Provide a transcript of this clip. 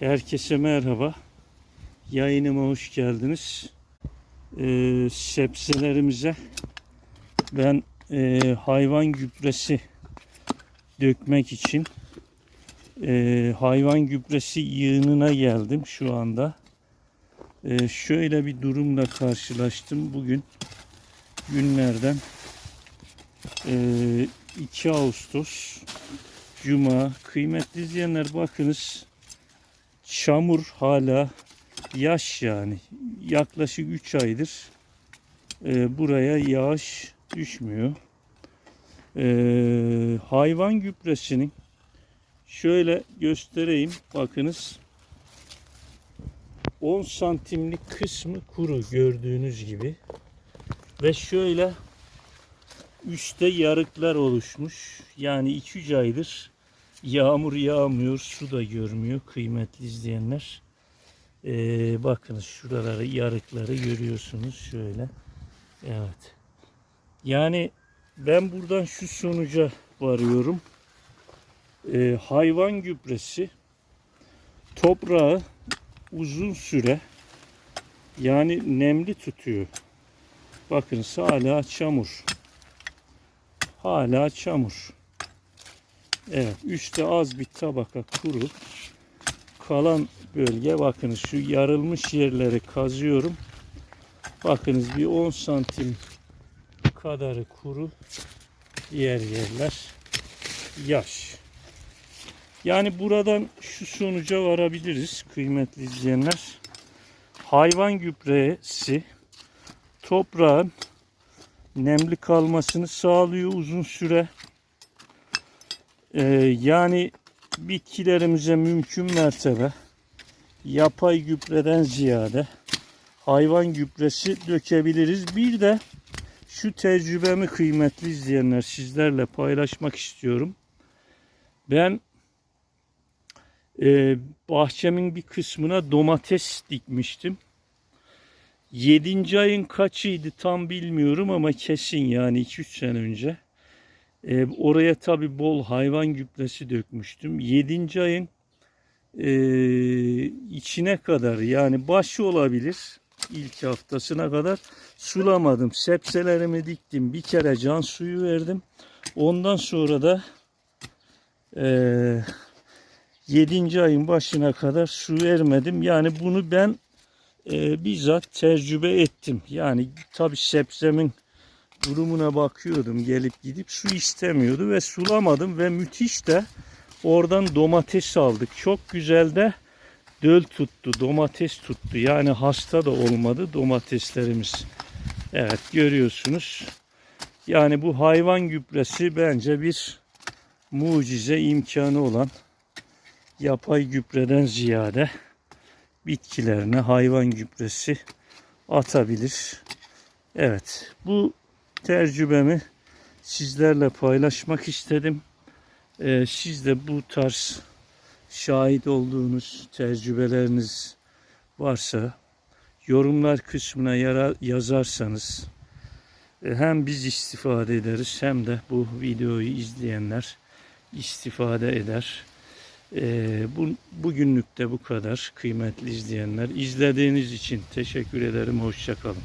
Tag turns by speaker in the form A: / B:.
A: Herkese merhaba. Yayınıma hoş geldiniz. Ee, sebzelerimize ben e, hayvan gübresi dökmek için e, hayvan gübresi yığınına geldim şu anda. E, şöyle bir durumla karşılaştım bugün günlerden e, 2 Ağustos Cuma kıymetli izleyenler bakınız çamur hala yaş yani. Yaklaşık 3 aydır e, buraya yağış düşmüyor. E, hayvan gübresinin şöyle göstereyim. Bakınız. 10 santimlik kısmı kuru gördüğünüz gibi. Ve şöyle üstte yarıklar oluşmuş. Yani 2-3 aydır Yağmur yağmıyor, su da görmüyor kıymetli izleyenler. Ee, bakınız şuraları, yarıkları görüyorsunuz şöyle. Evet. Yani ben buradan şu sonuca varıyorum. Ee, hayvan gübresi toprağı uzun süre yani nemli tutuyor. Bakınız hala çamur. Hala çamur. Evet, üstte az bir tabaka kuru. Kalan bölge bakınız şu yarılmış yerleri kazıyorum. Bakınız bir 10 santim kadarı kuru. Diğer yerler yaş. Yani buradan şu sonuca varabiliriz kıymetli izleyenler. Hayvan gübresi toprağın nemli kalmasını sağlıyor uzun süre. Ee, yani bitkilerimize mümkün mertebe yapay gübreden ziyade hayvan gübresi dökebiliriz. Bir de şu tecrübemi kıymetli izleyenler sizlerle paylaşmak istiyorum. Ben e, bahçemin bir kısmına domates dikmiştim. 7. ayın kaçıydı tam bilmiyorum ama kesin yani 2-3 sene önce. E, oraya tabi bol hayvan gübresi dökmüştüm. 7. ayın e, içine kadar yani başı olabilir ilk haftasına kadar sulamadım. Sebzelerimi diktim. Bir kere can suyu verdim. Ondan sonra da e, 7. ayın başına kadar su vermedim. Yani bunu ben e, bizzat tecrübe ettim. Yani tabi sebzemin durumuna bakıyordum gelip gidip su istemiyordu ve sulamadım ve müthiş de oradan domates aldık. Çok güzel de döl tuttu, domates tuttu. Yani hasta da olmadı domateslerimiz. Evet görüyorsunuz. Yani bu hayvan gübresi bence bir mucize imkanı olan yapay gübreden ziyade bitkilerine hayvan gübresi atabilir. Evet bu tecrübemi sizlerle paylaşmak istedim. Ee, siz de bu tarz şahit olduğunuz tecrübeleriniz varsa yorumlar kısmına yara, yazarsanız e, hem biz istifade ederiz hem de bu videoyu izleyenler istifade eder. Ee, bu, bugünlük de bu kadar kıymetli izleyenler. İzlediğiniz için teşekkür ederim. Hoşçakalın.